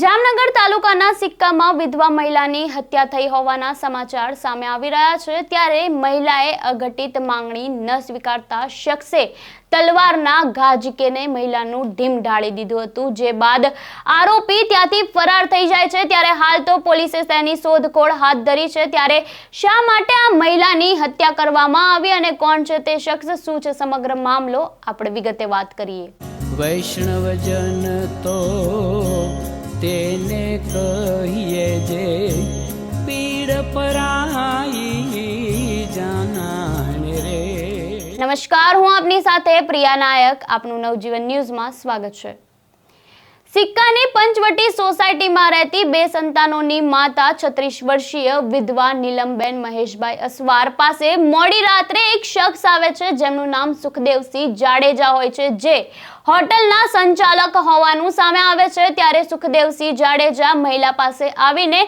જામનગર તાલુકાના સિક્કામાં વિધવા મહિલાની હત્યા થઈ હોવાના સમાચાર સામે આવી રહ્યા છે. ત્યારે મહિલાએ અઘટિત માંગણી ન સ્વીકારતા શખ્સે તલવારના ઘા ઝીકીને મહિલાનું ઢીમ ઢાળી દીધું હતું. જે બાદ આરોપી ત્યાંથી ફરાર થઈ જાય છે. ત્યારે હાલ તો પોલીસે તેની શોધખોળ હાથ ધરી છે. ત્યારે શા માટે આ મહિલાની હત્યા કરવામાં આવી અને કોણ છે તે શખ્સ? શું છે સમગ્ર મામલો? આપણે વિગતે વાત કરીએ. વૈષ્ણવજન તો તેને કહીએ જે પીડ પરાઈ જાનાને રે. નમસ્કાર, હું આપની સાથે પ્રિયા નાયક. આપનું નવજીવન ન્યૂઝમાં સ્વાગત છે. સિક્કાની પંચવટી સોસાયટીમાં રહેતી બે સંતાનોની માતા છત્રીસ વર્ષીય વિધવા નીલમબેન મહેશભાઈ અસવાર પાસે મોડી રાત્રે એક શખ્સ આવે છે, જેમનું નામ સુખદેવસિંહ જાડેજા હોય છે, જે હોટલના સંચાલક હોવાનું સામે આવે છે. ત્યારે સુખદેવસિંહ જાડેજા મહિલા પાસે આવીને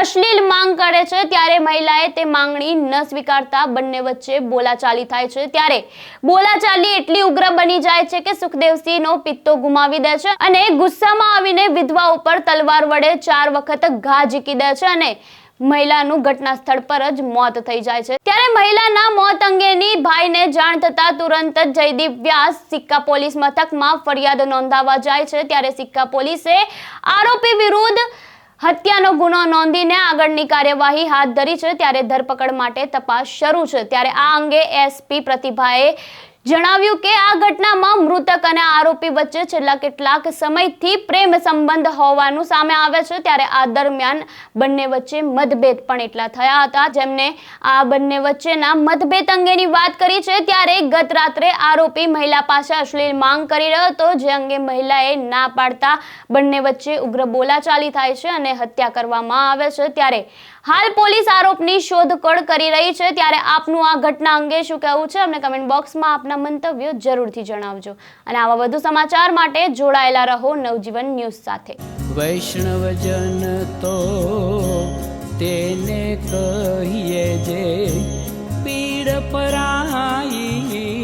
અશ્લીલ માંગ કરે છે. ત્યારે મહિલાએ તે માંગણી ન સ્વીકારતા બંને વચ્ચે બોલાચાલી થાય છે. ત્યારે બોલાચાલી એટલી ઉગ્ર બની જાય છે કે સુખદેવસિંહનો પિત્તો ગુમાવી દે છે અને ગુસ્સામાં આવીને વિધવા ઉપર તલવાર વડે ચાર વખત ઘા ઝીકી દે છે અને મહિલાનું ઘટના સ્થળ પર જ મોત થઈ જાય છે. ત્યારે મહિલાના મોત અંગેની ભાઈને જાણ થતા તુરંત જયદીપ વ્યાસ સિક્કા પોલીસ મથકમાં ફરિયાદ નોંધાવવા જાય છે. ત્યારે સિક્કા પોલીસે આરોપી વિરુદ્ધ હત્યાનો ગુનો નોંધીને આગળની કાર્યવાહી હાથ ધરી છે. ત્યારે ધરપકડ માટે તપાસ શરૂ છે. ત્યારે આ અંગે એસપી પ્રતિભાએ જણાવ્યું કે આ ઘટનામાં મૃતક અને આરોપી વચ્ચે છેલ્લા કેટલાક સમયથી પ્રેમ સંબંધ હોવાનું સામે આવે છે. ત્યારે આ દરમિયાન બંને વચ્ચે મતભેદ પણ એટલા થયા હતા. જેમને આ બંને વચ્ચેના મતભેદ અંગેની વાત કરી છે, ત્યારે ગત રાત્રે આરોપી મહિલા પાસે અશ્લીલ માંગ કરી રહ્યો હતો. જે અંગે મહિલાએ ના પાડતા બંને વચ્ચે ઉગ્ર બોલાચાલી થાય છે અને હત્યા કરવામાં આવે છે. ત્યારે હાલ પોલીસ આરોપની શોધખોળ કરી રહી છે. ત્યારે આપનું આ ઘટના અંગે શું કહેવું છે? અમને કમેન્ટ બોક્સમાં આપના મંતવ્યો જરૂરથી જણાવજો. અને આવા વધુ સમાચાર માટે જોડાયેલા રહો નવજીવન ન્યૂઝ સાથે. વૈષ્ણવજન તો તેને કહીએ જે પીડ પરાઈ